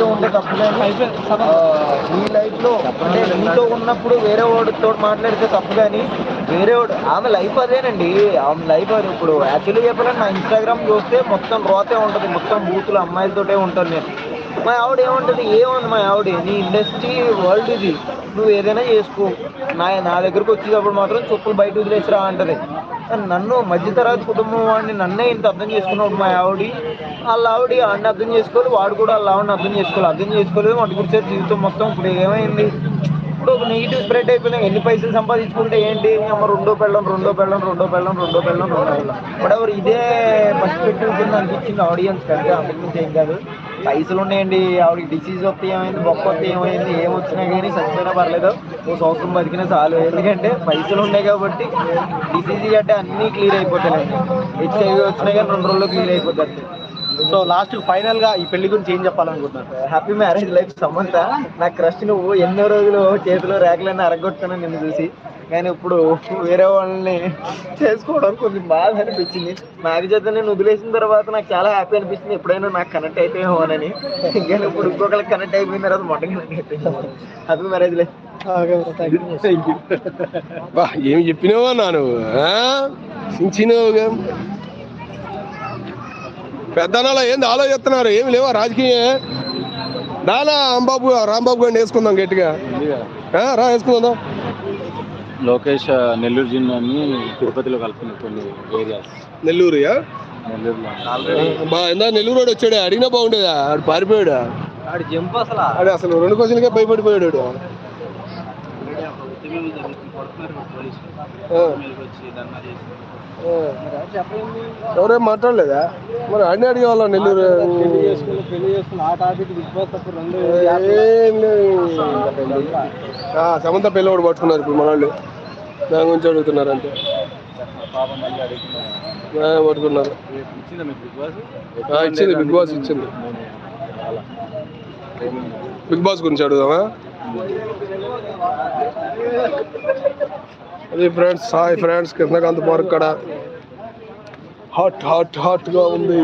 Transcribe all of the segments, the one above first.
నీతో ఉంటే తప్పు కానీ నీ అంటే నీతో ఉన్నప్పుడు వేరే వాడితో మాట్లాడితే తప్పు కానీ వేరే వాడు ఆమె లైఫ్ అదేనండి. ఆమె లైఫ్ అది ఇప్పుడు యాక్చువల్లీ చెప్పాలంటే నా ఇన్స్టాగ్రామ్ చూస్తే మొత్తం రోతే ఉంటుంది. మొత్తం బూతులు అమ్మాయిలతోటే ఉంటాను నేను. మా ఆవిడ ఏముంటుంది? ఏముంది మా ఆవిడ? నీ ఇండస్ట్రీ వరల్డ్ ఇది. నువ్వు ఏదైనా చేసుకో. నా నా దగ్గరకు వచ్చేటప్పుడు మాత్రం చెప్పులు బయట వదిలేసిరా అంటది. నన్ను మధ్యతరగతి కుటుంబం వాడిని నన్నే ఇంత అర్థం చేసుకున్నాడు మా ఆవిడ. వాళ్ళ ఆవిడ వాడిని అర్థం చేసుకోవాలి వాడు కూడా వాళ్ళ ఆవిడని అర్థం చేసుకోవాలి. అర్థం చేసుకోలేదు వాటి గురించి జీవితం మొత్తం ఇప్పుడు ఏమైంది? ఇప్పుడు ఒక నెగిటివ్ స్ప్రెడ్ అయిపోయింది ఎన్ని పైసలు సంపాదించుకుంటే ఏంటి? అమ్మ రెండో పెళ్ళం రెండో పెళ్ళం రెండో పెళ్ళం రెండో పెళ్ళం రెండో పెళ్ళం. బట్ ఎవరు ఇదే పర్స్పెక్టివ్ కింద అనిపించింది ఆడియన్స్ కంటే అంతకుమించి ఏం కాదు. పైసలు ఉన్నాయండి. ఆవిడకి డిసీజ్ వస్తే ఏమైంది? బొక్క వస్తే ఏమైంది? ఏం కానీ చచ్చిపోయినా పర్లేదు. ఓ సంవత్సరం బతికినా చాలు. ఎందుకంటే పైసలు ఉన్నాయి కాబట్టి డిసీజ్ అంటే అన్నీ క్లియర్ అయిపోతాయండి హెచ్ఐవి వచ్చినా కానీ రెండు రోజుల్లో క్లియర్ అయిపోతుంది సో లాస్ట్ ఫైనల్గా ఈ పెళ్ళి గురించి ఏం చెప్పాలనుకుంటున్నారు? Happy marriage life Samantha. నా క్రష్ నువ్వు ఎన్నో రోజులు చేతిలో రేఖలన్నీ అరగొట్టాను నిన్ను చూసి కానీ ఇప్పుడు వేరే వాళ్ళని చేసుకోవడం కొంచెం బాధ అనిపించింది. నాకు చేత నేను వదిలేసిన తర్వాత నాకు చాలా హ్యాపీ అనిపిస్తుంది. ఎప్పుడైనా నాకు కనెక్ట్ అయిపోయామోనని కానీ ఇప్పుడు ఇంకొకరికి కనెక్ట్ అయిపోయిన తర్వాత మొట్టగా హ్యాపీ మ్యారేజ్ లైఫ్ బా ఏమి చెప్పినావా నాను సించినావుగా పెద్దనాలో ఏంది ఆలోచిస్తున్నారు? ఏమి లేవా రాజకీయం? దానా అంబాబు రాంబాబు గారిని వేసుకుందాం గట్టిగా. ఆ, రా వేసుకుందాం లోకేష్ నెల్లూరు జిల్లాని తిరుపతిలో కలిపిన కొన్ని ఏరియాస్ నెల్లూరుయా? నెల్లూరులో. బా ఇందా నెల్లూరు వాడు వచ్చాడు అడిగినా బాగుండేదా? ఆడు పారిపోయాడు? ఆడు జంప్ అసలు. ఆడు అసలు రెండు క్వశ్చన్లకే భయపడిపోయాడు. ఎవరేం మాట్లాడలేదా? మరి అన్ని అడిగే వాళ్ళం నెల్లూరు సమంత పెళ్ళి పట్టుకున్నారు ఇప్పుడు మన వాళ్ళు దాని గురించి అడుగుతున్నారు అంతే పట్టుకున్నారు. ఇచ్చింది బిగ్ బాస్ ఇచ్చింది. బిగ్ బాస్ గురించి అడుగుదామా? అది friends hi friends Krishnakanth park ఇక్కడ హాట్ హాట్ హాట్గా ఉంది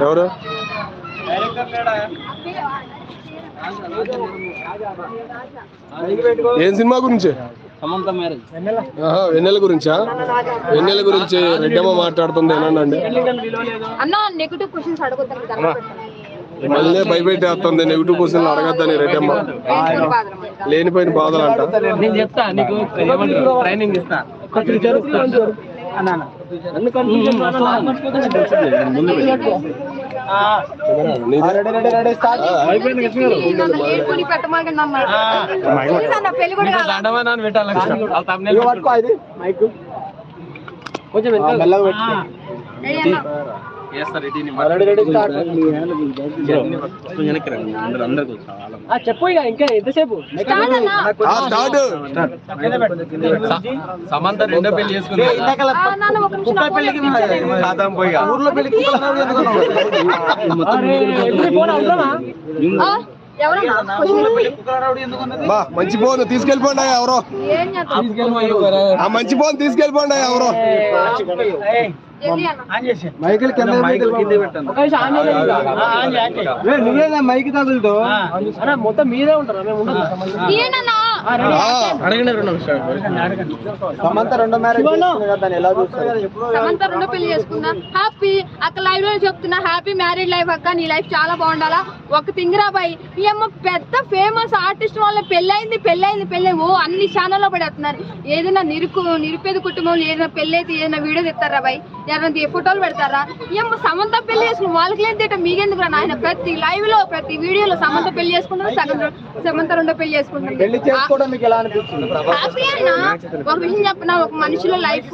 ఎవరు ఏం సినిమా గురించి? ఆహా, వెన్నెల గురించా? వెన్నెల గురించి రెడ్డమ్మ మాట్లాడుతుంది ఏనండి అన్న నెగిటివ్ క్వశ్చన్స్ అడుగుతాను మళ్ళీ భయపెట్టేస్తుంది నెగిటివ్ క్వశ్చన్లు అడగద్దని రెడ్డమ్మ. లేనిపోయిన బాధలు అంట నేను చెప్తా నీకు ట్రైనింగ్ ఇస్తా. నన్ను లేనిపోని చెప్పు ఇక ఇంకా ఎంతసేపు? స్టార్ట్ అన్న. ఆ, స్టార్ట్ సమంత రెండో పెళ్ళి చేసుకుంది. ఊర్లో మంచి ఫోన్ తీసుకెళ్ళిపోండి ఎవరో. ఏం చేస్తావు? ఆ మంచి ఫోన్ తీసుకెళ్ళిపోండి ఎవరో? మైకిల్ కింద నువ్వేనా మైక్ తగులుతో మొత్తం మీరే ఉంటారా? మేము సమంత రెండో మ్యారేజ్ దాన్ని ఎలా చూస్తారు? సమంత రెండో పెళ్ళి హ్యాపీ అక్క లైవ్లో చెప్తున్నా హ్యాపీ మ్యారీడ్ లైఫ్ అక్క నీ లైఫ్ చాలా బాగుండాలా? ఒక తింగిరా బాయ్ ఈ అమ్మ పెద్ద ఫేమస్ ఆర్టిస్ట్ వాళ్ళ పెళ్ళైంది పెళ్ళైంది పెళ్ళై ఓ అన్ని ఛానల్లో పడేస్తున్నారు ఏదైనా నిరుకు నిరుపేద కుటుంబంలో ఏదైనా పెళ్ళి అయితే ఏదైనా వీడియో తెస్తారా బాయ్? ఏదైనా తీ- ఫోటోలు పెడతారా? ఈ అమ్మ సమంత పెళ్ళి చేసుకుని వాళ్ళకి లేదు తింటే? మీకెందుకు నాయన? ప్రతి లైవ్లో ప్రతి వీడియోలో సమంత పెళ్ళి చేసుకుంటారు సగం సమంత రెండో పెళ్ళి చేసుకుంటారు పెళ్ళి చేసుకోవడం మీకు ఎలా అనిపించింది హ్యాపీ అయినా ఒక విషయం చెప్పిన ఒక మనిషిలో లైఫ్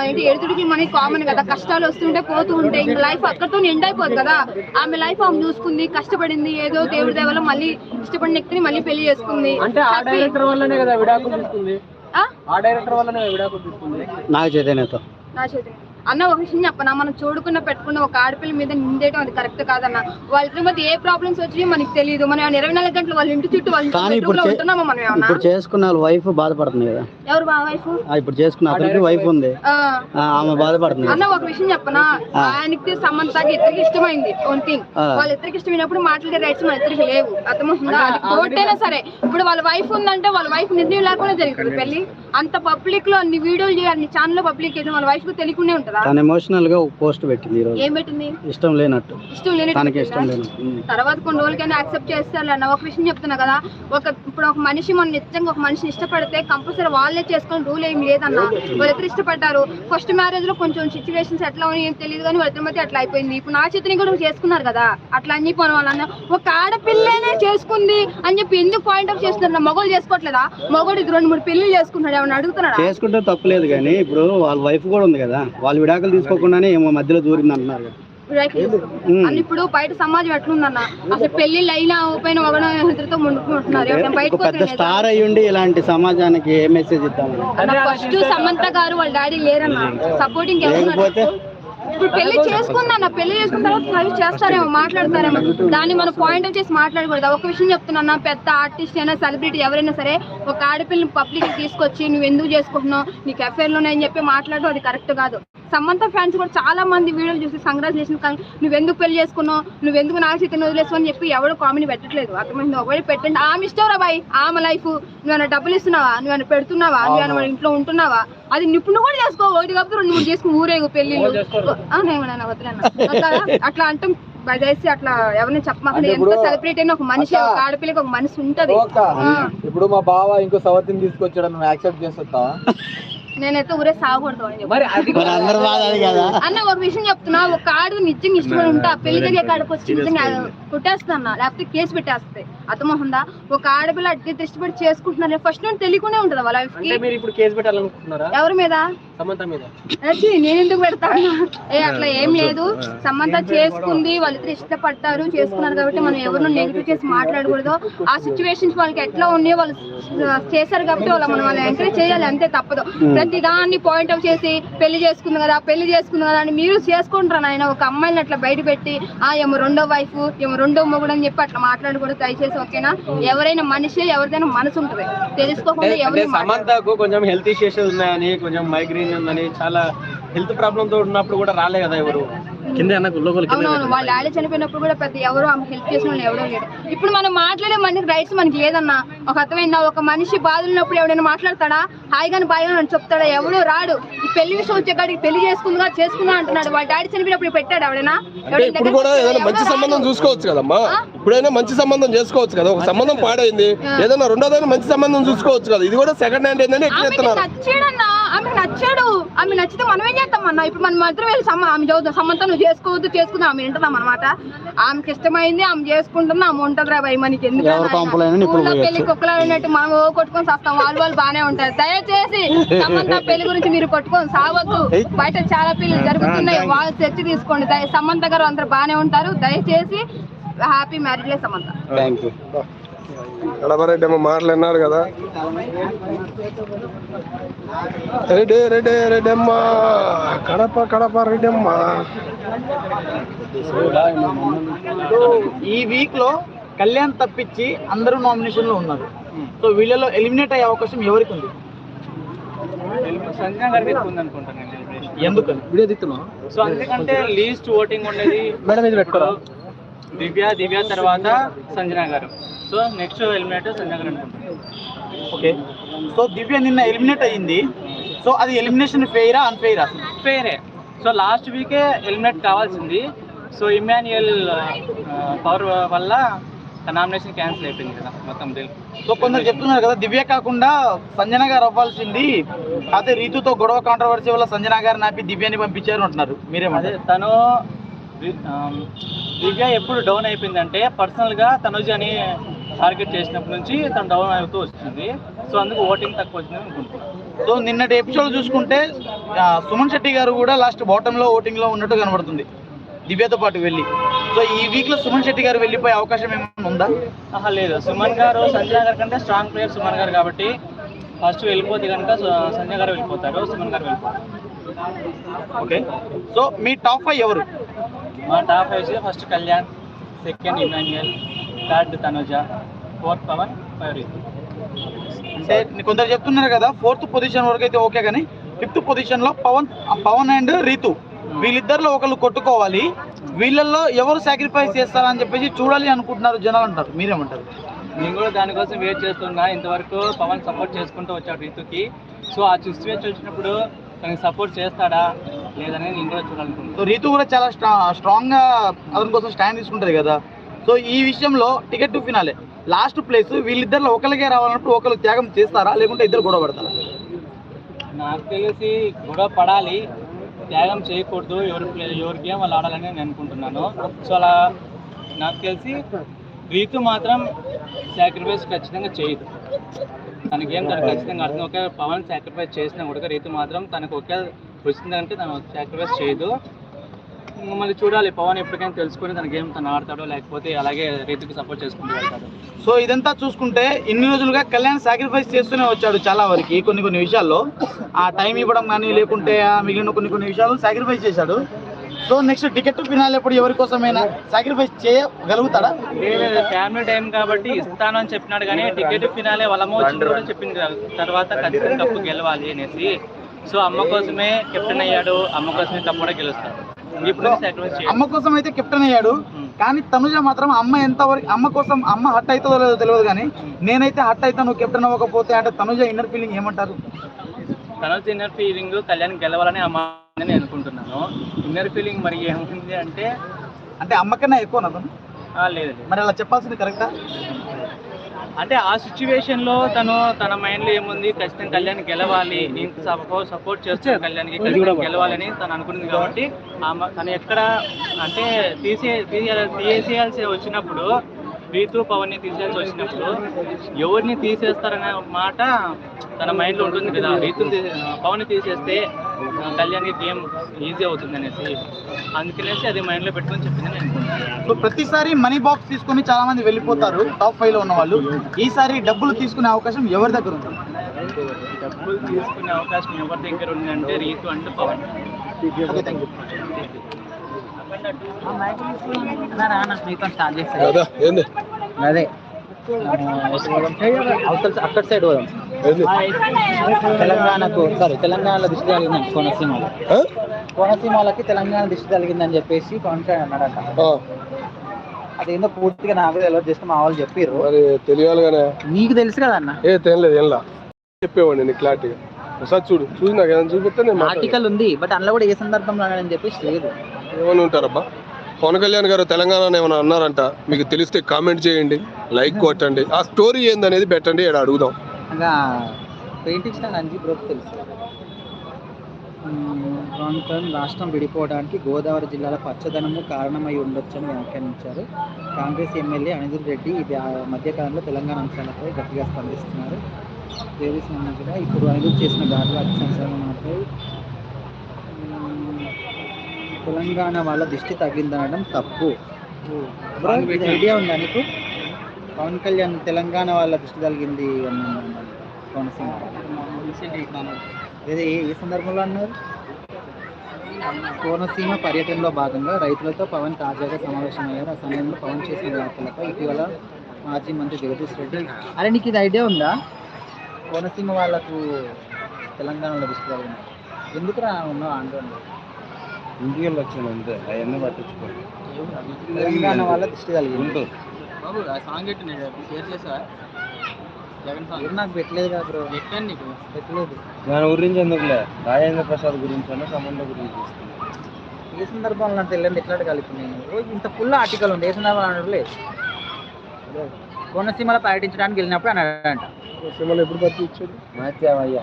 ఏంటి ఎడుతుడికి మనకి కామన్ కదా కష్టాలు వస్తుంటే పోతూ ఉంటాయి. ఇంకా లైఫ్ అక్కడితో ఎండ్ అయిపోదు కదా. ఆమె లైఫ్ ఆమె చూసుకుంది కష్టపడింది ఏదో దేవుడి దేవలో మళ్ళీ ఇష్టపడిన వ్యక్తిని మళ్ళీ పెళ్ళి చేసుకుంది. అంటే ఆ Happy. డైరెక్టర్ వల్లనే కదా విడాకులు తీసుకుంది. ఆ? ఆ డైరెక్టర్ వల్లనే విడాకులు తీసుకుంది. నాకు చైతన్యతో. నా చేతి అన్న ఒక విషయం చెప్పనా? మనం చూడకుండా పెట్టుకున్న ఒక ఆడపిల్ల మీద నిందేయడం అది కరెక్ట్ కాదన్న? వాళ్ళ మధ్య ఏ ప్రాబ్లమ్స్ వచ్చి మనకి తెలియదు మనం ఏమైనా ఇరవై నాలుగు గంటలు వాళ్ళ ఇంటి చుట్టూ వాళ్ళ ఉంటున్నామా మనం ఇప్పుడు చేసుకున్న వైఫ్ బాధపడుతుంది కదా? ఎవరు మా వైఫ్ ఆ, ఇప్పుడు చేసుకున్న అతనికి వైఫ్ ఉంది. ఆ, ఆమె బాధపడుతుంది. అన్న ఒక విషయం చెప్పనా? ఆయనకి సమంతకి ఇద్దరికి ఇష్టమైంది వన్ థింగ్. వాళ్ళ ఇద్దరికి ఇష్టమైనప్పుడు మాట్లాడే రైట్స్ మన ఇద్దరికి లేవు. అర్థమవుతుందా? అది కోర్టైనా సరే. ఇప్పుడు వాళ్ళ వైఫ్ ఉందంటే వాళ్ళ వైఫ్ నిర్ణయం లేకుండా జరుగుతుంది పెళ్ళి అంత పబ్లిక్లో అన్ని వీడియోలు చేయాలి ఛానల్లో పబ్లిక్ చేసి వాళ్ళ వైఫ్కు తెలియకుండా ఉంటుందా? తను ఎమోషనల్గా ఒక పోస్ట్ పెట్టింది ఈ రోజు. ఏం పెట్టింది? ఇష్టం లేనట్టు. ఇష్టం లేని తనకి ఇష్టం లేనట్టు. ఉమ్. తర్వాత కొన్ని రోజులకైనా యాక్సెప్ట్ చేస్తారు అన్న ఒక విషయం చెప్తున్నా కదా. ఒక ఇప్పుడు ఒక మనిషి మనం నిజంగా ఒక మనిషిని ఇష్టపడితే కంపల్సరీ వాళ్ళే చేసుకొని రూల్ ఏం లేదన్న. వాళ్ళిద్దరు ఇష్టపడ్డారు? ఫస్ట్ మ్యారేజ్లో కొంచెం సిచ్యువేషన్స్ ఎట్లా ఉన్నాయో ఏం తెలియదు కానీ వాళ్ళిద్దరి మధ్య అట్లా అయిపోయింది. ఇప్పుడు నా చేతిని కూడా చేసుకున్నారు కదా. అట్లా అని చెప్పి వాళ్ళన్న ఒక ఆడపిల్లనే చేసుకుంది అని చెప్పి ఎందుకు పాయింట్ ఆఫ్ చేస్తున్నారు? మగోళ్ళు చేసుకోవట్లేదా? మగోడు ఇది రెండు మూడు పెళ్ళి చేసుకున్నాడు ఏమన్నా అడుగుతున్నాడా? చేసుకుంటే తప్పులేదు కానీ ఇప్పుడు వాళ్ళ వైఫ్ కూడా ఉంది కదా. వాళ్ళు విడాకులు తీసుకోకుండానే ఏమో మధ్యలో దూరింది అంటున్నారు. అని ఇప్పుడు బయట సమాజం ఎట్లుందన్న? అసలు పెళ్ళి అయినా ఓపెన్ ఒకనో ఇద్దరితో ముందుకుంటున్నారు. పెద్ద స్టార్ అయ్యుండి ఇలాంటి సమాజానికి ఏ మెసేజ్ ఇద్దామని? ఫస్ట్ సమంత గారు వాళ్ళ డాడీ లేరన్న? సపోర్టింగ్ లేకపోతే ఇప్పుడు పెళ్ళి చేసుకుందన్న పెళ్ళి చేసుకున్న తర్వాత కలిసి చేస్తారేమో మాట్లాడతారేమో. దాన్ని మనం పాయింట్ చేసి మాట్లాడకూడదు. ఒక విషయం చెప్తున్నా పెద్ద ఆర్టిస్ట్ అయినా సెలబ్రిటీ ఎవరైనా సరే ఒక ఆడపిల్లని పబ్లిక్ తీసుకొచ్చి నువ్వు ఎందుకు చేసుకుంటున్నావు? నీకు అఫేర్లు ఉన్నాయని చెప్పి మాట్లాడడం అది కరెక్ట్ కాదు. సమంత ఫ్యాన్స్ కూడా చాలా మంది వీడియోలు చూసి కంగ్రాచులేషన్ నువ్వు ఎందుకు పెళ్ళి చేసుకున్నావు? నువ్వు ఎందుకు నా చేతిని వదిలేసు అని చెప్పి ఎవరు కామెడీ పెట్టట్లేదు. అర్థమైంది? ఒకటి పెట్టండి. ఆమె ఇష్టం రా బాయ్. ఆమె లైఫ్ నువ్వేమైనా డబ్బులు ఇస్తున్నావా? నువ్వేమైనా పెడుతున్నావా? వాళ్ళ ఇంట్లో ఉంటున్నావా? అది నిపుణు కూడా చేసుకో ఒకటి కాబట్టి రెండు మూడు చేసుకుని ఊరేగు నేనేమన్నా వదిలేనా అట్లా అట్లా అంటాం. దయచేసి అట్లా ఎవరిని చెప్పమాకండి. ఎంత సెలబ్రిటీ అయినా ఒక మనిషి ఒక ఆడపిల్లకి ఒక మనిషి ఉంటది. ఇప్పుడు మా బావ ఇంకో సవతిని తీసుకొచ్చాడు నువ్వు యాక్సెప్ట్ చేస్తావా నేనైతే ఊరే సాగకూడదు అని చెప్పి. మరి అది మరి అందరు బాధ అది కదా. అన్న ఒక విషయం చెప్తున్నా ఒక ఆడు నిజంగా ఇష్టపడి ఉంటా పెళ్ళి జరిగే కాడికి వచ్చి నిజంగా కొట్టేస్తున్నా లేకపోతే కేసు పెట్టేస్తాయి. అర్థమవుతుందా? ఒక ఆడపిల్ల అడ్డి ఇష్టపడి చేసుకుంటున్నారు ఫస్ట్ నుండి తెలియకుండా ఉంటది వాళ్ళ లైఫ్ ఎవరి మీద? సమంత మీద. వచ్చి నేను ఎందుకు పెడతాను ఏ అట్లా ఏం లేదు. సమంత చేసుకుంది వాళ్ళిద్దరు ఇష్టపడ్డారు చేసుకున్నారు కాబట్టి మనం ఎవరినో నెగిటివ్ చేసి మాట్లాడకూడదు. ఆ సిచ్యువేషన్స్ వాళ్ళకి ఎట్లా ఉన్నాయో వాళ్ళు చేశారు కాబట్టి వాళ్ళ మనం వాళ్ళని ఎంకరేజ్ చేయాలి అంతే తప్పదు. ప్రతి దాన్ని పాయింట్ అవుట్ చేసి పెళ్ళి చేసుకుంది కదా పెళ్ళి చేసుకుంది కదా అని మీరు చేసుకుంటారు ఆయన ఒక అమ్మాయిని అట్లా బయట పెట్టి ఆ ఏమో రెండో వైఫ్ ఏమో రెండో మొగుడు అని చెప్పి అట్లా మాట్లాడకూడదు దయచేసి ఓకేనా? ఎవరైనా మనిషి ఎవరిదైనా మనసు ఉంటుంది. తెలుసుకోకుండా అంటే ఎవరు సమంతకు కొంచెం హెల్త్ ఇష్యూస్ ఉన్నాయని కొంచెం మైగ్రేన్ ఉందని చాలా హెల్త్ ప్రాబ్లమ్తో ఉన్నప్పుడు కూడా రాలే కదా ఎవరు? కింద అన్న లోకల్ అవునవును వాళ్ళ డాడీ చనిపోయినప్పుడు కూడా పెద్ద ఎవరు ఆమె హెల్ప్ చేసిన వాళ్ళు ఎవరో లేరు. ఇప్పుడు మనం మాట్లాడే మనకి రైట్స్ మనకి లేదన్నా. ఒక అర్థమైందా? ఒక మనిషి బాధలు ఉన్నప్పుడు ఎవడైనా మాట్లాడతాడా? హాయిగాని బాయిగా అని చెప్తాడా? ఎవడో రాడు. ఈ పెళ్ళి విషయం వచ్చే కాడికి పెళ్ళి చేసుకుందా చేసుకుందా అంటున్నాడు. వాళ్ళ డాడీ చనిపోయినప్పుడు పెట్టాడు ఎవడైనా? అంటే ఇప్పుడు కూడా ఏదైనా మంచి సంబంధం చూసుకోవచ్చు కదమ్మా. ఇప్పుడైనా మంచి సంబంధం చేసుకోవచ్చు కదా. ఒక సంబంధం పాడైంది. ఏదైనా రెండోదైనా మంచి సంబంధం చూసుకోవచ్చు కదా. ఇది కూడా సెకండ్ హ్యాండ్ ఎక్కువ నచ్చాడన్నా. ఆమెకు నచ్చాడు. ఆమె నచ్చితే మనం ఏం చేస్తామన్నా ఇప్పుడు మనం మాత్రం వెళ్ళి ఆమె చదువుతాం సమంతా నువ్వు చేసుకోవద్దు చేసుకుందాం ఆమె వింటున్నాం అనమాట ఆమెకి ఇష్టమైంది ఆమె చేసుకుంటుంది ఆమె ఉంటుంది రా భయ మనకి. పెళ్ళి కుక్కలా ఉన్నట్టు మనం ఓ కొట్టుకొని వస్తాం వాళ్ళు వాళ్ళు బానే ఉంటారు. దయచేసి పెళ్ళి గురించి మీరు కొట్టుకొని సాగొద్దు బయట చాలా పెళ్ళి జరుగుతున్నాయి వాళ్ళు చర్చ తీసుకోండి. సమంత గారు అందరు బానే ఉంటారు. దయచేసి హ్యాపీ మ్యారేజ్ లే సమంత. కడపరెడ్డి ఏమో మాట్లాడినారు కదా. రెడ్డి రెడ్డి రెడ్డమ్మ. కడప కడప రెడ్డమ్మ. ఈ వీక్లో కళ్యాణ్ తప్పించి అందరూ నామినేషన్లో ఉన్నారు. సో వీళ్ళలో ఎలిమినేట్ అయ్యే అవకాశం ఎవరికి ఉంది. ఎందుకని? వీడియో దిక్కున్నా సో అందుకంటే లీస్ట్ ఓటింగ్ ఉండేది మేడం ఇది పెట్టుకోరా? దివ్య దివ్య తర్వాత సంజన గారు. సో నెక్స్ట్ ఎలిమినేటర్ సంజన గారు అనుకుంటాను ఓకే. సో దివ్య నిన్న ఎలిమినేట్ అయ్యింది. సో అది ఎలిమినేషన్ ఫెయిరా అన్ఫెయిరా ఫేరే సో లాస్ట్ వీకే ఎలిమినేట్ కావాల్సింది. సో ఇమాన్యుయల్ పవర్ వల్ల నామినేషన్ క్యాన్సిల్ అయిపోయింది కదా మొత్తం తెలుగు సో కొందరు చెప్తున్నారు కదా దివ్య కాకుండా సంజన గారు అవ్వాల్సింది. అదే రీతుతో గొడవ కాంట్రవర్సీ వల్ల సంజన గారిని ఆపి దివ్యాని పంపించారు అంటున్నారు. అదే మీరేమంటారు తను దివ్య ఎప్పుడు డౌన్ అయిపోయిందంటే పర్సనల్గా తనుజని టార్గెట్ చేసినప్పటి నుంచి తను డౌన్ అవుతూ వస్తుంది. సో అందుకు ఓటింగ్ తక్కువ వచ్చింది అనుకుంటున్నాను. సో నిన్నటి ఎపిసోడ్ చూసుకుంటే సుమన్ శెట్టి గారు కూడా లాస్ట్ బాటమ్లో ఓటింగ్లో ఉన్నట్టు కనబడుతుంది దివ్యతో పాటు వెళ్ళి. సో ఈ వీక్లో సుమన్ శెట్టి గారు వెళ్ళిపోయే అవకాశం ఏమైనా ఉందా? ఆహా లేదు. సుమన్ గారు సంజన గారి కంటే స్ట్రాంగ్ ప్లేయర్ సుమన్ గారు కాబట్టి ఫస్ట్ వెళ్ళిపోతే కనుక సంజయ్ గారు వెళ్ళిపోతారు సుమన్ గారు వెళ్ళిపోతారు. ఓకే. సో మీ టాప్ ఫైవ్ ఎవరు? మా టాప్ వచ్చి first Kalyan second Emmanuel third Tanuja fourth Pavan five Ritu. అంటే కొందరు చెప్తున్నారు కదా ఫోర్త్ పొజిషన్ వరకు అయితే ఓకే కానీ ఫిఫ్త్ పొజిషన్లో పవన్ పవన్ అండ్ రీతు. వీళ్ళిద్దరిలో ఒకళ్ళు కొట్టుకోవాలి వీళ్ళల్లో ఎవరు సాక్రిఫైస్ చేస్తారని చెప్పేసి చూడాలి అనుకుంటున్నారు జనాలు అంటారు. మీరేమంటారు? నేను కూడా దానికోసం వెయిట్ చేస్తున్నా. ఇంతవరకు పవన్ సపోర్ట్ చేసుకుంటూ వచ్చాడు రీతుకి. సో ఆ సిచ్యువేషన్ వచ్చినప్పుడు తనకి సపోర్ట్ చేస్తాడా లేదనేది కూడా చూడాలనుకుంటున్నాను. సో రీతు కూడా చాలా స్ట్రా స్ట్రాంగ్గా అతని కోసం స్టాండ్ తీసుకుంటది కదా. సో ఈ విషయంలో ticket to finale. Last place వీళ్ళిద్దరిలో ఒకరికే రావాలన్నప్పుడు ఒకరు త్యాగం చేస్తారా? లేకుంటే ఇద్దరు గొడవ పడతారా? నాకు తెలిసి గొడవ పడాలి. త్యాగం చేయకూడదు. ఎవరి ఎవరి గేమ్ వాళ్ళు ఆడాలని నేను అనుకుంటున్నాను. సో అలా నాకు తెలిసి రీతు మాత్రం సాక్రిఫైస్ ఖచ్చితంగా చేయదు. తన గేమ్ తనకు ఖచ్చితంగా అర్థం ఒక పవన్ సాక్రిఫైస్ చేసిన కూడా రైతు మాత్రం తనకు ఒకే వచ్చిందంటే తను సాక్రిఫైస్ చేయదు. ఇంక చూడాలి పవన్ ఎప్పటికైనా తెలుసుకొని తన గేమ్ తను ఆడతాడో లేకపోతే అలాగే రైతుకి సపోర్ట్ చేసుకుంటూ వెళ్తాడు. సో ఇదంతా చూసుకుంటే ఇన్ని రోజులుగా కళ్యాణ్ సాక్రిఫైస్ చేస్తూనే వచ్చాడు చాలా వరకు కొన్ని కొన్ని విషయాల్లో. ఆ టైం ఇవ్వడం కానీ లేకుంటే ఆ మిగిలిన కొన్ని కొన్ని విషయాలు సాక్రిఫైస్ చేశాడు. సో నెక్స్ట్ టికెట్ ఫినాల్ ఎప్పుడు ఎవరి కోసమైనా సాక్రిఫైస్ చేయగలుగుతాడా? ఫ్యామిలీ టైం కాబట్టి ఇస్తాను అని చెప్పినాడు కానీ టికెట్ ఫినాలే వాళ్ళమ్మ కూడా చెప్పింది. తర్వాత ఖచ్చితంగా కప్పు గెలవాలి అనేసి. సో అమ్మ కోసమే కెప్టెన్ అయ్యాడు అమ్మ కోసమే కప్పు కూడా గెలుస్తాడు. అమ్మ కోసం అయితే కెప్టెన్ అయ్యాడు కానీ తనుజ మాత్రం అమ్మ ఎంత వరకు అమ్మ కోసం అమ్మ హట్ అవుతుందో లేదో తెలియదు కానీ నేనైతే హట్ అవుతాను నువ్వు కెప్టెన్ అవ్వకపోతే అంటే తనుజ ఇన్నర్ ఫీలింగ్ ఏమంటారు? తన ఇన్నర్ ఫీలింగ్ కళ్యాణ్ గెలవాలని అమ్మ నేను అనుకుంటున్నాను. ఇన్నర్ ఫీలింగ్ మరి ఏముంది అంటే అంటే అమ్మకన్నా ఎక్కువ అతను ఆ, లేదు. మరి అలా చెప్పాల్సింది కరెక్టా? అంటే ఆ సిచ్యువేషన్లో తను తన మైండ్లో ఏముంది? ఖచ్చితంగా కళ్యాణ్ గెలవాలి. నేను సపోర్ట్ సపోర్ట్ చేస్తాను కళ్యాణ్కి. ఖచ్చితంగా గెలవాలని తను అనుకున్నది కాబట్టి తను ఎక్కడ అంటే తీసే తీసేయాలి తీసేయాల్సి వచ్చినప్పుడు రీతు పవన్ని తీసేయాల్సి వచ్చినప్పుడు ఎవరిని తీసేస్తారనే మాట తన మైండ్లో ఉంటుంది కదా. రీతుని పవన్ని తీసేస్తే కళ్యాణ్కి గేమ్ ఈజీ అవుతుంది అనేసి అందుకనేసి అది మైండ్లో పెట్టుకొని చెప్పింది నేను. ప్రతిసారి మనీ బాక్స్ తీసుకొని చాలా మంది వెళ్ళిపోతారు టాప్ ఫైవ్లో ఉన్న వాళ్ళు. ఈసారి డబ్బులు తీసుకునే అవకాశం ఎవరి దగ్గర ఉంది? డబ్బులు తీసుకునే అవకాశం ఎవరి దగ్గర ఉందంటే Ritu and Pavan. Okay thank you అదే. అవతల అక్కడ సైడ్ పోదాం. తెలంగాణకు సారీ తెలంగాణలో దిష్టి తగిలిందండి కోనసీమలో? కోనసీమలకి తెలంగాణ దిష్టి తగిలిందని చెప్పేసి పవన్ కళ్యాణ్ అన్నాడట. ఆ, అదేందో పూర్తిగా నాకు తెలియదు జస్ట్ మా వాళ్ళు చెప్పిర్రు. మరి తెలియాలి కానీ నీకు తెలుసు కదా అన్న. ఏ తినలేదు ఏంలా చెప్పేవాడిని నీకు క్లారిటీగా. ఒకసారి చూడు చూసి నాకు ఏదైనా చూపిస్తే నేను. ఆర్టికల్ ఉంది బట్ అందులో కూడా ఏ సందర్భంలో అన్నాడని చెప్పేసి లేదు ఏమని ఉంటారబ్బా? పవన్ కళ్యాణ్ గారు తెలంగాణ ఏమైనా అన్నారంట? మీకు తెలిస్తే కామెంట్ చేయండి లైక్ కొట్టండి. ఆ స్టోరీ ఏందనేది పెట్టండి ఇక్కడ అడుగుదాం. ఇంకా పెయింటింగ్స్ అంజీ బ్రోక్ తెలుసు. పవన్ టర్మ్ రాష్ట్రం విడిపోవడానికి గోదావరి జిల్లాల పచ్చదనము కారణమై ఉండొచ్చని వ్యాఖ్యానించారు. కాంగ్రెస్ ఎమ్మెల్యే అనిరుద్ రెడ్డి ఇది ఆ మధ్యకాలంలో తెలంగాణ అంశాలపై గట్టిగా స్పందిస్తున్నారు. దేవీస్ అన్నట్టుగా ఇప్పుడు అనిరుద్ చేసిన ఘాటు సంచలనాలపై తెలంగాణ వాళ్ళ దృష్టి తగ్గిందనడం తప్పు. ఐడియా ఉందా నీకు? పవన్ కళ్యాణ్ తెలంగాణ వాళ్ళ దృష్టి అన్నాడు కోనసీమ. అదే ఏ- సందర్భంలో అన్నారు? కోనసీమ పర్యటనలో భాగంగా రైతులతో పవన్ తాజాగా సమావేశమయ్యారు. ఆ సమయంలో పవన్ చేసిన వ్యాఖ్యలపై ఇటీవల మాజీ మంత్రి జగదీష్ రెడ్డి అరే నీకు ఇది ఐడియా ఉందా? కోనసీమ వాళ్ళకు తెలంగాణలో దృష్టి తగిలింది ఎందుకు రా ఉన్నావు ఆందోళన ఇంటికి వచ్చాను అంతే అవన్నీ పట్టించుకోండి. తెలంగాణ వాళ్ళ దృష్టి తగిలింది బాబు ఆ సాంగ్ ఎట్టు షేర్ చేసావా? జగన్ సాంగ్ ఏం నాకు పెట్టలేదు కదా బ్రో ఎట్టాను నీకు. పెట్టలేదు. దాని గురించి ఎందుకులే? రాజేంద్ర ప్రసాద్ గురించి అన్న సంబంధం గురించి ఏ సందర్భంలో నాకు తెలియదు ఎట్లా కలిపి నేను. రోజు ఇంత ఫుల్ ఆర్టికల్ ఉంది. ఏ సందర్భంలో అనడం లేదు కోనసీమలో పర్యటించడానికి వెళ్ళినప్పుడు అన్నాడంట. సినిమాలు ఎప్పుడు పత్తి ఇచ్చాడు మార్చావయ్యా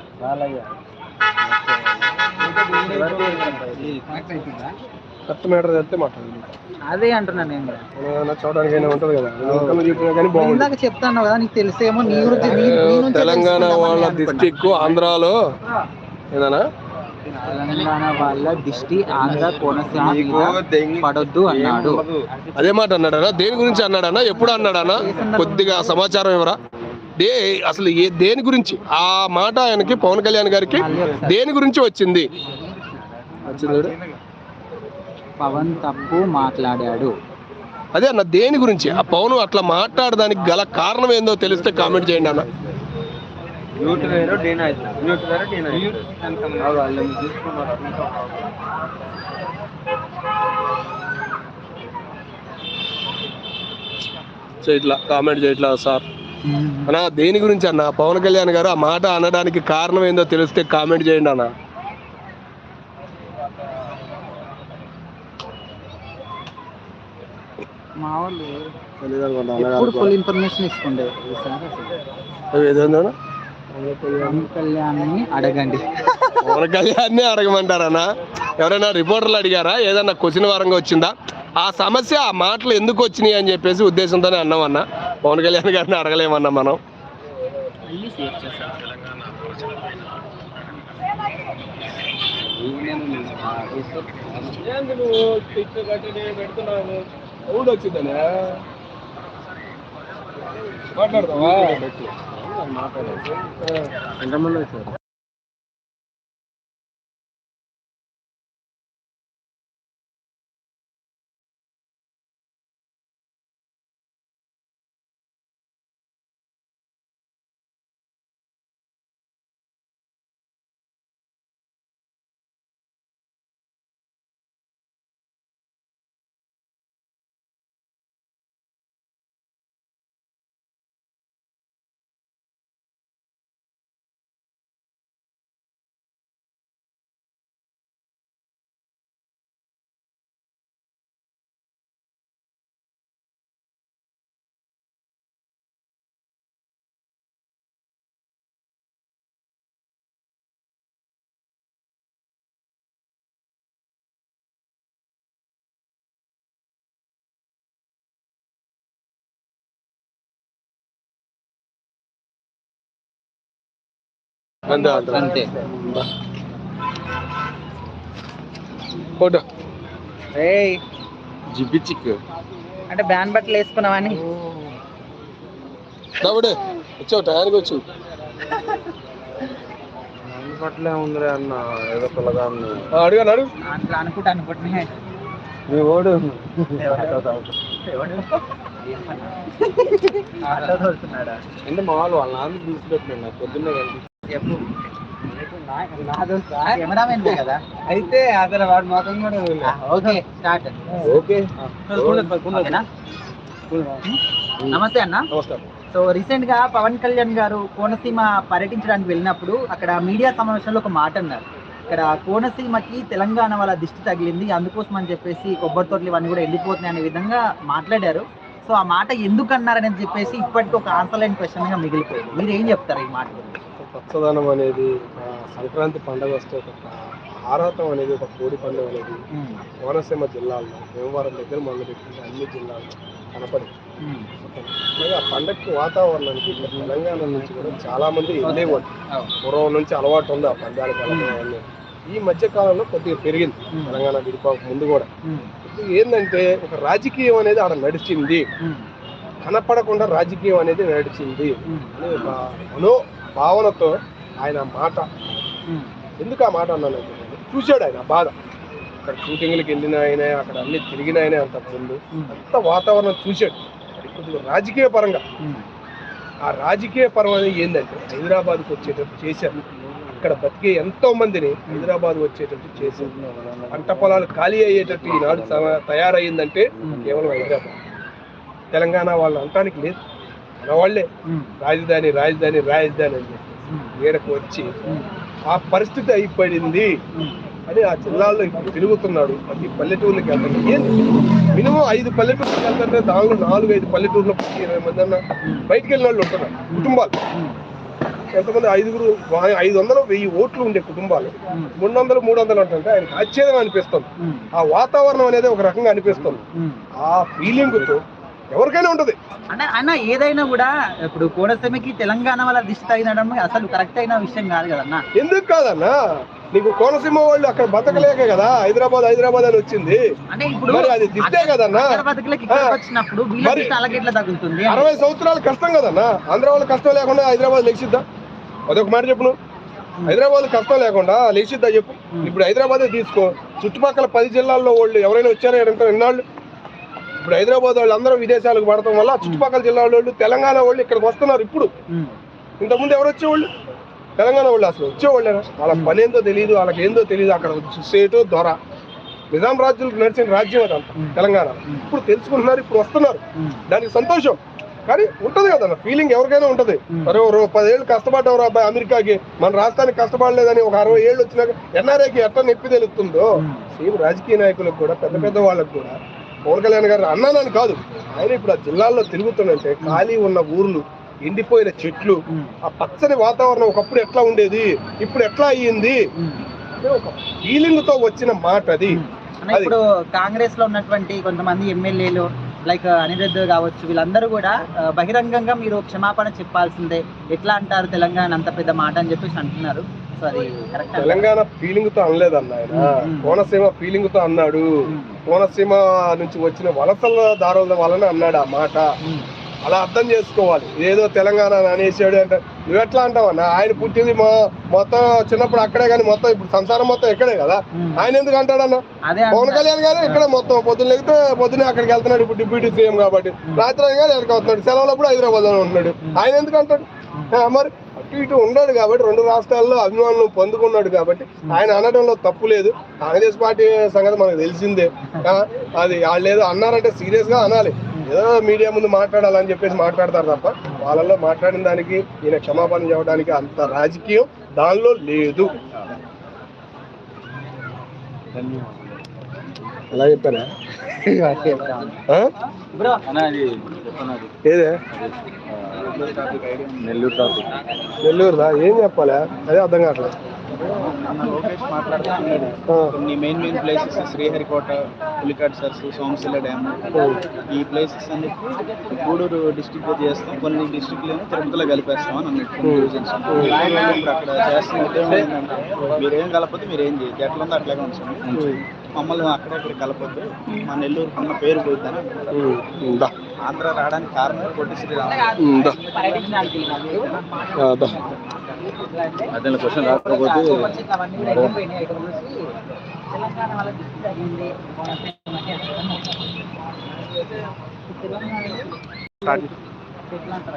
కొత్త మ్యాటర్ చెప్తే మాట్లాడండి అదే అంటున్నాను నేను కూడా. ఏమైనా చూడడానికి అయినా ఉంటుంది కదా? ఎవరికన్నా చెప్పినా కానీ నువ్వు బాగుంటుంది ఇందాక చెప్తాను కదా నీకు తెలిసేమో నీ గురించి నీ- నీ నుంచే తెలంగాణ వాళ్ళ అనుకున్నా. డిస్టిక్ ఆంధ్రాలో ఏదన్నా తెలంగాణ వాళ్ళ దిష్టి ఆంధ్ర కోనసీమ మీద పడొద్దు అన్నాడు. అదే మాట అన్నాడనా? దేని గురించి అన్నాడనా? ఎప్పుడు అన్నాడనా? కొద్దిగా సమాచారం ఎవరా దే అసలు ఏ దేని గురించి? ఆ మాట ఆయనకి పవన్ కళ్యాణ్ గారికి దేని గురించి వచ్చింది. పవన్ తప్పు మాట్లాడాడు. అదే అన్న దేని గురించి? ఆ పవన్ అట్లా మాట్లాడడానికి గల కారణం ఏందో తెలిస్తే కామెంట్ చేయండి అన్న. తీసుకున్నారు చేయట్లా కామెంట్ చేయట్లా సార్? అన్న దేని గురించి అన్న? పవన్ కళ్యాణ్ గారు ఆ మాట అనడానికి కారణం ఏందో తెలిస్తే కామెంట్ చేయండి అన్న. మా వాళ్ళు ఎప్పుడు ఫుల్ ఇన్ఫర్మేషన్ ఇస్తుండే. ఈసారి అసలు. ఏదైందన్నా పవన్ కళ్యాణ్ని అడగండి. పవన్ కళ్యాణ్ అడగమంటారన్న? ఎవరైనా రిపోర్టర్లు అడిగారా? ఏదన్నా క్వశ్చన్ వారంగా వచ్చిందా? ఆ సమస్య ఆ మాటలు ఎందుకు వచ్చినాయి అని చెప్పేసి ఉద్దేశంతోనే అన్నామన్న. పవన్ కళ్యాణ్ గారిని అడగలేమన్నా మనం. మళ్ళీ అంతే ఫోటో. ఏయ్. జిబిచిక్ అంటే బ్యాన్ బట్టలు వేసుకున్నావని. కాబట్టి వచ్చావు టయానికి వచ్చు ఉందిరే అన్న ఏదో పిల్లగా అడిగాను అడుగు అట్లా అనుకుంటా అనుకుంటున్నా. మీ ఓడు. ఆటో తోలుతున్నాడా? అంటే మా వాళ్ళు వాళ్ళ నాన్న తీసుకెట్టిన పొద్దున్నే కలిసి చెప్పు. అయితే అసలు వాడి మొఖం కూడా ఓకే స్టార్ట్. ఓకే. నమస్తే అన్న. నమస్కారం. సో రీసెంట్గా పవన్ కళ్యాణ్ గారు కోనసీమ పర్యటించడానికి వెళ్ళినప్పుడు అక్కడ మీడియా సమావేశంలో ఒక మాట అన్నారు. ఇక్కడ కోనసీమకి తెలంగాణ వాళ్ళ దిష్టి తగిలింది అందుకోసం అని చెప్పేసి కొబ్బరి తోటలు ఇవన్నీ కూడా ఎండిపోతున్నాయి అనే విధంగా మాట్లాడారు. సో ఆ మాట ఎందుకు అన్నారని చెప్పేసి ఇప్పటికీ ఒక ఆన్సర్ లైన్ క్వశ్చన్గా మిగిలిపోయింది. మీరు ఏం చెప్తారు ఈ మాట గురించి? పచ్చదనం అనేది సంక్రాంతి పండగ వస్తే ఒక ఆరాటం అనేది ఒక కోడి పండుగ అనేది కోనసీమ జిల్లాల్లో భీమవరం దగ్గర మొదలుపెట్టిన అన్ని జిల్లాల్లో కనపడి అలాగే ఆ పండగకి వాతావరణానికి ఇక్కడ తెలంగాణ నుంచి కూడా చాలా మంది వెళ్ళేవాళ్ళు. పూర్వం నుంచి అలవాటు ఉంది ఆ వెళ్ళడం అవన్నీ ఈ మధ్య కాలంలో కొద్దిగా పెరిగింది. తెలంగాణ విడిపోక ముందు కూడా. ఇప్పుడు ఏంటంటే ఒక రాజకీయం అనేది ఆడ నడిచింది. కనపడకుండా రాజకీయం అనేది నడిచింది. అని ఒక మనో భావనతో ఆయన మాట. ఎందుకు ఆ మాట అన్నాను చూశాడు ఆయన బాధ. అక్కడ షూటింగ్లకు వెళ్ళిన ఆయన అక్కడ అన్ని తిరిగిన ఆయన అంత ముందు అంత వాతావరణం చూశాడు. అది కొద్దిగా రాజకీయ పరంగా. ఆ రాజకీయ పరం అనేది ఏంటంటే హైదరాబాద్కి వచ్చేటట్టు చేశారు. అక్కడ బతికే ఎంతో మందిని హైదరాబాద్ వచ్చేటట్టు చేశారు. పంట పొలాలు ఖాళీ అయ్యేటట్టు ఈనాడు సమ- తయారయ్యిందంటే కేవలం హైదరాబాద్. తెలంగాణ వాళ్ళు అంటానికి లేదు. మన వాళ్ళే ఉమ్, రాజధాని రాజధాని రాజధాని అని ఈడకు వచ్చి ఆ పరిస్థితి అయిపోయింది అని ఆ జిల్లాల్లో ఇప్పుడు తిరుగుతున్నాడు ప్రతి పల్లెటూర్లకి వెళ్తాడు. ఏంది మినిమం ఐదు పల్లెటూర్లకు వెళ్తుంటే దానిలో నాలుగు ఐదు పల్లెటూర్లో ఇరవై మంది అన్న బయటికి వెళ్ళిన వాళ్ళు ఉంటున్నారు కుటుంబాలు. ఎంతమంది? ఐదుగురు ఐదు వందలు వెయ్యి ఓట్లు ఉండే కుటుంబాలు. మూడు వందలు మూడు వందలు అంటే ఆయనకి ఆశ్చర్యం అనిపిస్తుంది. ఆ వాతావరణం అనేది ఒక రకంగా అనిపిస్తుంది. ఆ ఫీలింగ్తో ఎవరికైనా ఉంటుంది? అంటే అన్న ఏదైనా కూడా ఇప్పుడు కోనసీమకి తెలంగాణ వాళ్ళ దిష్టి తగినడం అసలు కరెక్ట్ అయిన విషయం కాదు కదన్న ఎందుకు కాదన్నా? నీకు కోనసీమ వాళ్ళు అక్కడ బతకలేక కదా హైదరాబాద్ హైదరాబాద్ అని వచ్చింది. అంటే ఇప్పుడు అది దిష్టే కదన్నా? వచ్చినప్పుడు తగులుతుంది అరవై సంవత్సరాలు కష్టం కదన్నా? ఆంధ్ర వాళ్ళు కష్టం లేకుండా హైదరాబాద్ లెక్సిద్దా అదొక మాట చెప్పు నువ్వు. హైదరాబాద్ కష్టం లేకుండా లెక్సిద్దా చెప్పు? ఇప్పుడు హైదరాబాద్ తీసుకో. చుట్టుపక్కల పది జిల్లాల్లో వాళ్ళు ఎవరైనా వచ్చారా? ఎన్నాళ్ళు? ఇప్పుడు హైదరాబాద్ వాళ్ళు అందరూ విదేశాలకు పడటం వల్ల చుట్టుపక్కల జిల్లాల వాళ్ళు తెలంగాణ వాళ్ళు ఇక్కడికి వస్తున్నారు ఇప్పుడు. ఇంతకుముందు ఎవరు వచ్చేవాళ్ళు? తెలంగాణ వాళ్ళు అసలు వచ్చేవాళ్ళేనా? వాళ్ళ పని ఏందో తెలియదు వాళ్ళకి ఏందో తెలియదు అక్కడ సేటు దొర. నిజాం రాజ్యం నడిచిన రాజ్యం అదంతా తెలంగాణ. ఇప్పుడు తెలుసుకుంటున్నారు ఇప్పుడు వస్తున్నారు. దానికి సంతోషం. కానీ ఉంటది కదా ఫీలింగ్ ఎవరికైనా ఉంటది. మరి ఓ రో- పదేళ్ళు కష్టపడ్డారు అబ్బాయి అమెరికాకి మన రాష్ట్రానికి కష్టపడలేదని ఒక అరవై ఏళ్ళు వచ్చినాక ఎన్ఆర్ఐకి ఎట్లా నొప్పి తెలుస్తుందో సేమ్ రాజకీయ నాయకులకు కూడా పెద్ద పెద్ద వాళ్ళకు కూడా పవన్ కళ్యాణ్ గారు అన్నానని కాదు. ఆయన ఇప్పుడు ఆ జిల్లాల్లో తిరుగుతుందంటే ఖాళీ ఉన్న ఊర్లు ఎండిపోయిన చెట్లు ఆ పచ్చని వాతావరణం ఒకప్పుడు ఎట్లా ఉండేది ఇప్పుడు ఎట్లా అయ్యింది? ఒక ఫీలింగ్తో వచ్చిన మాట అది. ఇప్పుడు కాంగ్రెస్లో ఉన్నటువంటి కొంతమంది ఎమ్మెల్యేలు లైక్ అనిరుద్ధ్ కావచ్చు వీళ్ళందరూ కూడా బహిరంగంగా మీరు క్షమాపణ చెప్పాల్సిందే. ఎట్లా అంటారు తెలంగాణ అంత పెద్ద మాట అని చెప్పేసి అంటున్నారు. తెలంగాణ ఫీలింగ్తో అనలేదన్న ఆయన. కోనసీమ ఫీలింగ్తో అన్నాడు. కోనసీమ నుంచి వచ్చిన వలసల దారుల వలన అన్నాడు ఆ మాట. అలా అర్థం చేసుకోవాలి. ఏదో తెలంగాణ అని అనేసాడు అంటే నువ్వు ఎట్లా అంటావు అన్న? ఆయన పుట్టింది మా మొత్తం చిన్నప్పుడు అక్కడే కానీ మొత్తం ఇప్పుడు సంసారం మొత్తం ఇక్కడే కదా. ఆయన ఎందుకు అంటాడన్న? అదే పవన్. కళ్యాణ్ గారు ఇక్కడ మొత్తం పొద్దున్న లేకపోతే పొద్దున్నే అక్కడికి వెళ్తున్నాడు ఇప్పుడు డిప్యూటీ సీఎం కాబట్టి. రాత్రి అయినా ఎక్కడికి వస్తున్నాడు. సెలవులప్పుడు హైదరాబాద్లో ఉంటున్నాడు ఆయన ఎందుకు అంటాడు? మరి అటు ఇటు ఉన్నాడు కాబట్టి రెండు రాష్ట్రాల్లో అభిమానులు పొందుకున్నాడు కాబట్టి ఆయన అనడంలో తప్పు లేదు. కాంగ్రెస్ పార్టీ సంగతి మనకు తెలిసిందే. అది వాళ్ళు ఏదో అన్నారంటే సీరియస్గా అనాలి. ఏదో మీడియా ముందు మాట్లాడాలని చెప్పేసి మాట్లాడతారు తప్ప వాళ్ళల్లో మాట్లాడిన దానికి ఈయన క్షమాపణ చెప్పడానికి అంత రాజకీయం దానిలో లేదు. అలా చెప్పారా? ఏదే? నెల్లూరు టాపిక్. నెల్లూరుదా? ఏం చెప్పాలా? అదే అర్థం కావట్లేదు లోకేష్ మాట్లాడుతున్నాడు. కొన్ని main main places Sriharikota Pulicat sirs Somasila dam. ఈ ప్లేసెస్ అన్ని గూడూరు డిస్టిక్ చేస్తాం. కొన్ని డిస్టిక్లు తిరుపతిలో కలిపేస్తాం అని అన్నట్టు. ఇప్పుడు అక్కడ చేస్తున్న ఉద్యోగం ఏంటంటే మీరేం కలపొద్దు మీరు ఏం చేయదు ఎట్లా ఉందో అట్లాగే ఉంచండి. మమ్మల్ని అక్కడక్కడ కలపొద్దు. మా నెల్లూరు ఉన్న పేరు పోయిద్దని అంటారు. ఉమ్, దా. ఆంధ్ర రావడానికి కారణం పొట్టి శ్రీరామ్ ఉమ్, దా. పర్యటించడానికి వెళ్ళినారు. ఆ, దా. అదే క్వశ్చన్ రాకపోతే అవన్నీ కూడా అయిపోయినాయి. ఇక్కడ చూసి తెలంగాణ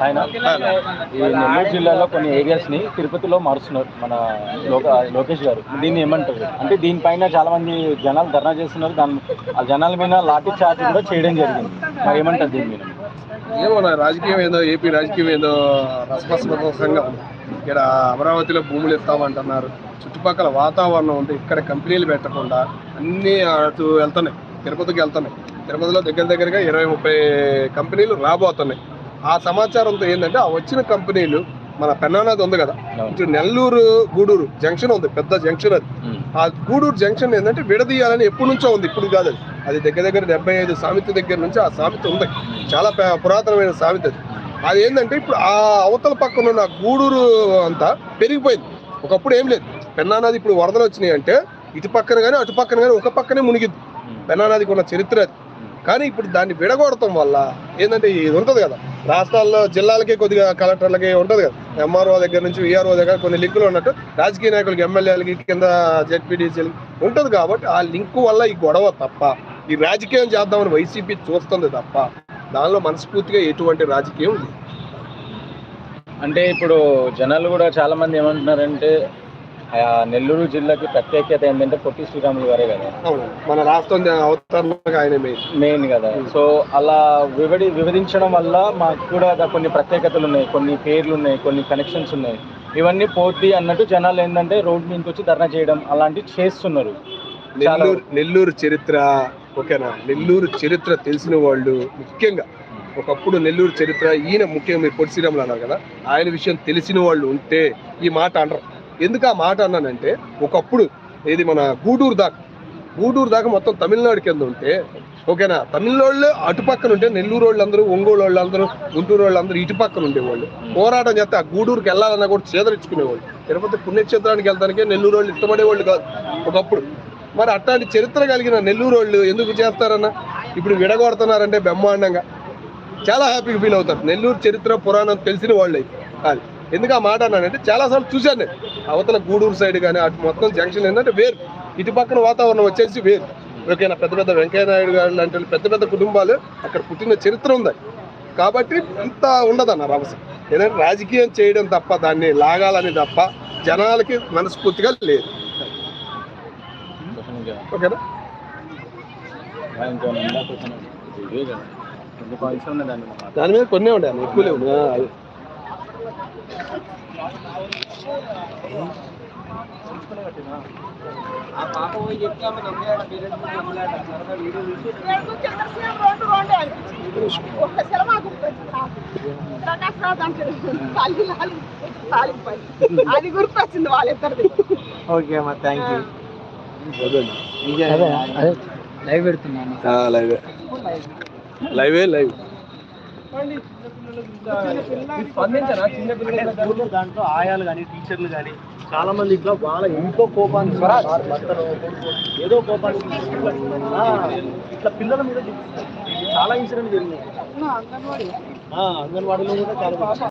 ఆయన ఈ నెల్లూరు జిల్లాలో కొన్ని ఏరియాస్ని తిరుపతిలో మారుస్తున్నారు మన లోకేష్ గారు. దీన్ని ఏమంటారు? అంటే దీనిపైన చాలామంది జనాలు ధర్నా చేస్తున్నారు. దాని ఆ జనాల మీద లాఠీ చార్జ్ కూడా చేయడం జరిగింది. మరి ఏమంటారు దీని మీద? ఏమో రాజకీయం ఏదో ఏపీ రాజకీయం ఏదో రసపసంగా ఇక్కడ అమరావతిలో భూములు ఇస్తామంటున్నారు చుట్టుపక్కల వాతావరణం ఉంది. ఇక్కడ కంపెనీలు పెట్టకుండా అన్నీ అటు వెళ్తున్నాయి. తిరుపతికి వెళ్తున్నాయి. తిరుపతిలో దగ్గర దగ్గరగా ఇరవై ముప్పై కంపెనీలు రాబోతున్నాయి. ఆ సమాచారంతో ఏంటంటే ఆ వచ్చిన కంపెనీలు మన పెన్నానది ఉంది కదా. ఇటు నెల్లూరు గూడూరు జంక్షన్ ఉంది పెద్ద జంక్షన్ అది. ఆ గూడూరు జంక్షన్ ఏంటంటే విడదీయాలని ఎప్పటి నుంచో ఉంది ఇప్పుడు కాదు అది. అది దగ్గర దగ్గర డెబ్బై ఐదు సామెత దగ్గర నుంచి ఆ సామెత ఉంది. చాలా పురాతనమైన సామెత అది. అది ఏంటంటే ఇప్పుడు ఆ అవతల పక్కన ఉన్న గూడూరు అంతా పెరిగిపోయింది. ఒకప్పుడు ఏం లేదు. పెన్నా నది ఇప్పుడు వరదలు వచ్చినాయి అంటే ఇటు పక్కన కానీ అటు పక్కన కానీ ఒక పక్కనే మునిగిద్ది పెన్నా నదికి ఉన్న చరిత్ర అది. కానీ ఇప్పుడు దాన్ని విడగొడటం వల్ల ఏంటంటే ఇది ఉంటుంది కదా. రాష్ట్రాల్లో జిల్లాలకే కొద్దిగా కలెక్టర్లకి ఉంటుంది కదా. ఎంఆర్ఓ దగ్గర నుంచి విఆర్ఓ దగ్గర కొన్ని లింకులు ఉన్నట్టు రాజకీయ నాయకులకి ఎమ్మెల్యేలకి కింద జెడ్పీటీసీలకి ఉంటుంది కాబట్టి ఆ లింకు వల్ల ఈ గొడవ తప్ప ఈ రాజకీయం చేద్దామని వైసీపీ చూస్తుంది తప్ప దానిలో మనస్ఫూర్తిగా ఎటువంటి రాజకీయం లేదు. అంటే ఇప్పుడు జనాలు కూడా చాలా మంది ఏమంటున్నారంటే నెల్లూరు జిల్లాకి ప్రత్యేకత ఏంటంటే పొట్టి శ్రీరాములు గారే కదా. మన రాష్ట్రం ఆయన మెయిన్ కదా. సో అలా వివడి వివరించడం వల్ల మాకు కూడా కొన్ని ప్రత్యేకతలు ఉన్నాయి. కొన్ని పేర్లు ఉన్నాయి. కొన్ని కనెక్షన్స్ ఉన్నాయి. ఇవన్నీ పోద్ది అన్నట్టు జనాలు ఏంటంటే రోడ్ మీదకి వచ్చి ధర్నా చేయడం అలాంటివి చేస్తున్నారు. నెల్లూరు నెల్లూరు చరిత్ర ఓకేనా? నెల్లూరు చరిత్ర తెలిసిన వాళ్ళు ముఖ్యంగా. ఒకప్పుడు నెల్లూరు చరిత్ర ఈయన ముఖ్యంగా మీరు పొట్టి శ్రీరాములు అన్నారు కదా. ఆయన విషయం తెలిసిన వాళ్ళు ఉంటే ఈ మాట అనరు. ఎందుకు ఆ మాట అన్నానంటే ఒకప్పుడు ఇది మన గూడూరు దాకా గూడూరు దాకా మొత్తం తమిళనాడు కింద ఉంటే ఓకేనా? తమిళనాళ్ళు అటు పక్కన ఉంటే నెల్లూరు వాళ్ళందరూ ఒంగోలు వాళ్ళందరూ గుంటూరు వాళ్ళందరూ ఇటు పక్కన ఉండేవాళ్ళు. పోరాటం చేస్తే ఆ గూడూరుకి వెళ్ళాలన్నా కూడా చేదరించుకునేవాళ్ళు. తిరుపతి పుణ్యక్షేత్రానికి వెళ్తానికే నెల్లూరు వాళ్ళు ఇష్టపడేవాళ్ళు కాదు ఒకప్పుడు. మరి అట్లాంటి చరిత్ర కలిగిన నెల్లూరు వాళ్ళు ఎందుకు చేస్తారన్న? ఇప్పుడు విడగొడుతున్నారంటే బ్రహ్మాండంగా. చాలా హ్యాపీగా ఫీల్ అవుతారు. నెల్లూరు చరిత్ర పురాణం తెలిసిన వాళ్ళు అది ఎందుకు ఆ మాట అన్నానంటే చాలాసార్లు చూశాను నేను. అవతల గూడూరు సైడ్ కానీ అటు మొత్తం జంక్షన్ ఏంటంటే వేరు. ఇటు పక్కన వాతావరణం వచ్చేసి వేరు. ఓకేనా? పెద్ద పెద్ద వెంకయ్య నాయుడు గారు లాంటి పెద్ద పెద్ద కుటుంబాలు అక్కడ పుట్టిన చరిత్ర ఉంది. కాబట్టి ఇంత ఉండదన్న అవసరం ఏదంటే రాజకీయం చేయడం తప్ప దాన్ని లాగాలని తప్ప జనాలకి మనస్ఫూర్తిగా లేదు. ఓకేనా? దాని మీద కొన్ని ఉండే ఎక్కువ లేవు. ఇదే కదా కొన్ని పాయింట్స్ ఉన్నాయి దాన్ని మనం దాని మీద కొన్నే ఉండే అన్న ఎక్కువ లేవు ఆ, అది. అది గుర్తొచ్చింది వాళ్ళిద్దరిది. ఓకే అమ్మా థ్యాంక్ యూ లైవ్ పెడుతున్నాను. ఆ, లైవే. లైవే లైవ్. దాంట్లో ఆయాలు కానీ టీచర్లు కానీ చాలా మంది ఇట్లా వాళ్ళ ఇంట్లో కోపాన్ని ఏదో కోపాన్ని ఇట్లా పిల్లల మీద చాలా ఇన్సిడెంట్ జరిగింది. ఆ, అంగన్వాడీలో కూడా చాలా